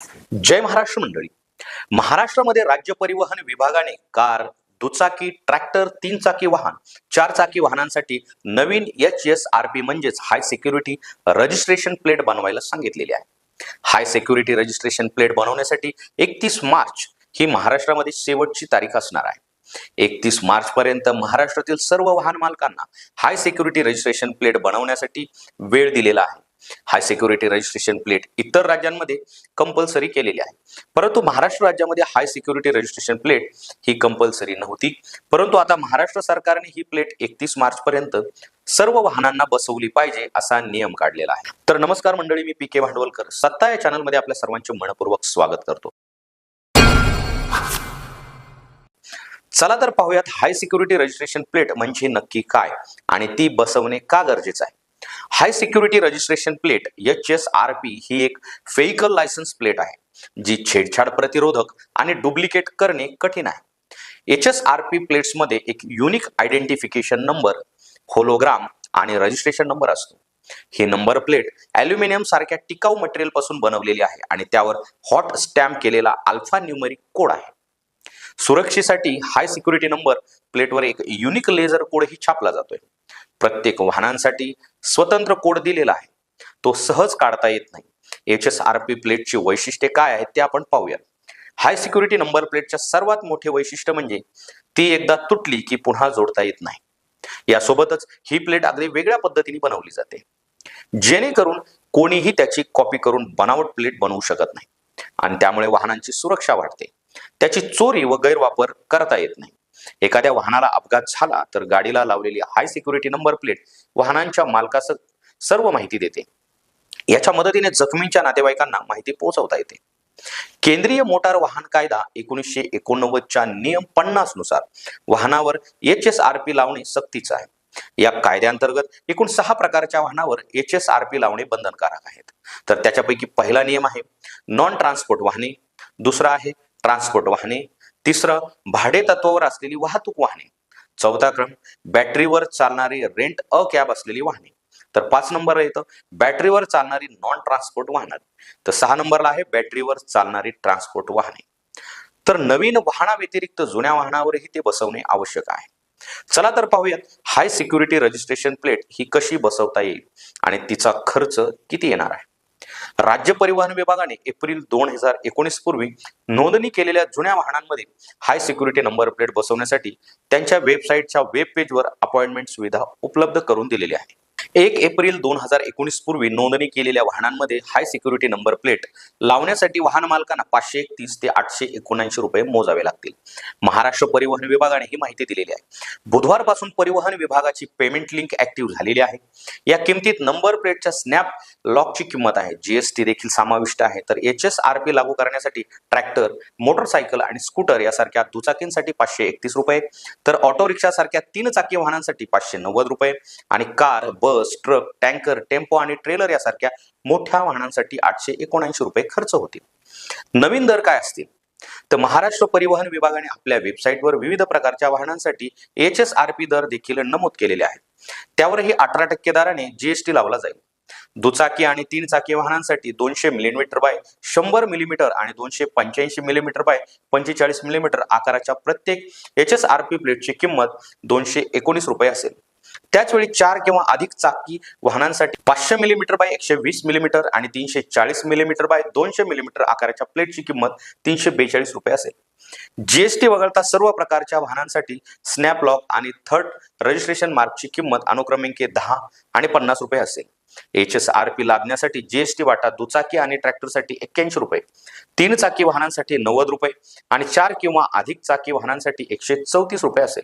जय महाराष्ट्र मंडळी. महाराष्ट्रामध्ये राज्य परिवहन विभागाने कार दुचाकी ट्रॅक्टर तीन चाकी वाहन चार चाकी वाहनांसाठी नवीन एच एस आर पी म्हणजेच हाय सिक्युरिटी रजिस्ट्रेशन प्लेट बनवायला सांगितलेली आहे. हाय सिक्युरिटी रजिस्ट्रेशन प्लेट बनवण्यासाठी एकतीस मार्च ही महाराष्ट्रामध्ये शेवटची तारीख असणार आहे. एकतीस मार्च पर्यंत महाराष्ट्रातील सर्व वाहन मालकांना हाय सिक्युरिटी रजिस्ट्रेशन प्लेट बनवण्यासाठी वेळ दिलेला आहे. हाय सिक्युरिटी रजिस्ट्रेशन प्लेट इतर राज्यांमध्ये कंपल्सरी केलेली आहे. परंतु महाराष्ट्र राज्यामध्ये हाय सिक्युरिटी रजिस्ट्रेशन प्लेट ही कंपल्सरी नव्हती. परंतु आता महाराष्ट्र सरकारने ही प्लेट एकतीस मार्च पर्यंत सर्व वाहनांना बसवली पाहिजे असा नियम काढलेला आहे. तर नमस्कार मंडळी मी पी के भांडवलकर. सत्ता या चॅनलमध्ये आपल्या सर्वांचे मनपूर्वक स्वागत करतो. चला तर पाहूयात हाय सिक्युरिटी रजिस्ट्रेशन प्लेट म्हणजे नक्की काय आणि ती बसवणे का गरजेचं आहे? High security registration plate H S R P ही एक व्हेकल लायसन्स प्लेट आहे जी छेडछाड प्रतिरोधक आणि डुप्लिकेट करणे कठीण आहे. एच एस आर पी प्लेट्समध्ये एक युनिक आयडेंटिफिकेशन नंबर होलोग्राम आणि रजिस्ट्रेशन नंबर असतो. ही नंबर प्लेट अॅल्युमिनियम सारख्या टिकाऊ मटेरियलपासून बनवलेली आहे आणि त्यावर हॉट स्टॅम्प केलेला अल्फा न्यूमरिक कोड आहे. सुरक्षेसाठी हाय सिक्युरिटी नंबर प्लेटवर एक युनिक लेझर कोडही छापला जातोय. प्रत्येक वाहनांसाठी स्वतंत्र कोड दिलेला आहे. तो सहज काढता येत नाही. एच एस आर पी प्लेटची वैशिष्ट्ये काय आहेत ते आपण पाहूयात. हाय सिक्युरिटी नंबर प्लेटच्या सर्वात मोठे वैशिष्ट्य म्हणजे ती एकदा तुटली की पुन्हा जोडता येत नाही. यासोबतच ही प्लेट अगदी वेगळ्या पद्धतीने बनवली जाते. जेणेकरून कोणीही त्याची कॉपी करून बनावट प्लेट बनवू शकत नाही. आणि त्यामुळे वाहनांची सुरक्षा वाढते. त्याची चोरी व गैरवापर करता येत नाही. एखाद्या वाहनाला अपघात झाला तर गाडीला लावलेली हाय सिक्युरिटी नंबर प्लेट वाहनांच्या मालकास सर्व माहिती देते. याच्या मदतीने जखमींच्या नातेवाईकांना माहिती पोहोचवता येते. केंद्रीय मोटार वाहन कायदा एकोणीसशे एकोणनव्वदच्या नियम पन्नासनुसार वाहनावर एच एस आर पी लावणे सक्तीचं आहे. या कायद्याअंतर्गत एकूण सहा प्रकारच्या वाहनावर एच एस आर पी लावणे बंधनकारक आहेत. तर त्याच्यापैकी पहिला नियम आहे नॉन ट्रान्सपोर्ट वाहने. दुसरा आहे ट्रान्सपोर्ट वाहने. तिसरं भाडे तत्वावर असलेली वाहतूक वाहने. चौथा क्रम बॅटरीवर चालणारी रेंट अ कॅब असलेली वाहने. तर पाच नंबर येतं बॅटरीवर चालणारी नॉन ट्रान्सपोर्ट वाहन तर सहा नंबरला आहे बॅटरीवर चालणारी ट्रान्सपोर्ट वाहने. तर नवीन वाहनाव्यतिरिक्त जुन्या वाहनावरही ते बसवणे आवश्यक आहे. चला तर पाहूयात हाय सिक्युरिटी रजिस्ट्रेशन प्लेट ही कशी बसवता येईल? आणि तिचा खर्च किती येणार आहे? राज्य परिवहन विभागाने एप्रिल दोन हजार एकोणीस पूर्वी नोंदणी केलेल्या जुन्या वाहनांमध्ये हाय सिक्युरिटी नंबर प्लेट बसवण्यासाठी त्यांच्या वेबसाईटच्या वेब पेजवर अपॉइंटमेंट सुविधा उपलब्ध करून दिलेली आहे एक एप्रिल दोन हजार एकोणीस पूर्वी नोंदणी केलेल्या वाहनांमध्ये हाय सिक्युरिटी नंबर प्लेट लावण्यासाठी वाहन मालकांना पाचशे एकतीस ते आठशे एकोणऐंशी रुपये मोजावे लागतील. महाराष्ट्र परिवहन विभागाने ही माहिती दिलेली आहे. बुधवारपासून परिवहन विभागाची पेमेंट लिंक ऍक्टिव्ह झालेली आहे. या किमतीत नंबर प्लेटच्या स्नॅप लॉकची किंमत आहे. जीएसटी देखील समाविष्ट आहे. तर एच एस आर पी लागू करण्यासाठी ट्रॅक्टर मोटरसायकल आणि स्कूटर यासारख्या दुचाकींसाठी पाचशे एकतीस रुपये तर ऑटो रिक्षासारख्या तीन चाकी वाहनांसाठी पाचशे नव्वद रुपये आणि car bus bus truck tanker tempo आणि ट्रेलर यासारख्या मोठ्या वाहनांसाठी आठशे एकोणऐंशी रुपये खर्च होतील. नवीन दर काय असतील? तर महाराष्ट्र परिवहन विभागाने आपल्या वेबसाईटवर विविध प्रकारच्या वाहनांसाठी एच एस आर पी दर देखील नमूद केलेले आहेत. त्यावरही अठरा टक्के दराने जीएसटी लावला जाईल. दुचाकी आणि तीन चाकी वाहनांसाठी दोनशे मिलीमीटर बाय शंभर मिलीमीटर आणि दोनशे पंच्याऐंशी मिलीमीटर बाय पंचेचाळीस मिलीमीटर आकाराच्या प्रत्येक एच एस आर पी प्लेटची किंमत दोनशे एकोणीस रुपये असेल. त्याचवेळी चार किंवा अधिक चाकी वाहनांसाठी पाचशे मिलीमीटर बाय एकशे वीस मिलीमीटर आणि तीनशे चाळीस मिलीमीटर बाय दोनशे मिलीमीटर आकाराच्या प्लेटची किंमत तीनशे बेचाळीस रुपये असेल. जीएसटी वगळता सर्व प्रकारच्या वाहनांसाठी स्नॅप लॉक आणि थर्ड रजिस्ट्रेशन मार्कची किंमत अनुक्रमांके दहा आणि पन्नास रुपये असेल. एच एस आर पी लादण्यासाठी जीएसटी वाटा दुचाकी आणि ट्रॅक्टरसाठी एक्क्याऐंशी रुपये तीन चाकी वाहनांसाठी नव्वद रुपये आणि चार किंवा अधिक चाकी वाहनांसाठी एकशे चौतीस रुपये असेल.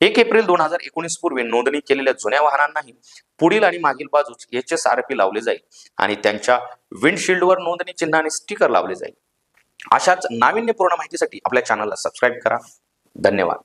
एक एप्रिल दोन हजार एकोणीस पूर्वी नोंदणी केलेल्या जुन्या वाहनांनाही पुढील आणि मागील बाजूस एच एस आर पी लावले जाईल आणि त्यांच्या विंडशिल्डवर नोंदणी चिन्हाने स्टिकर लावले जाईल. अशाच नाविन्यपूर्ण माहितीसाठी आपल्या चॅनलला सबस्क्राईब करा. धन्यवाद.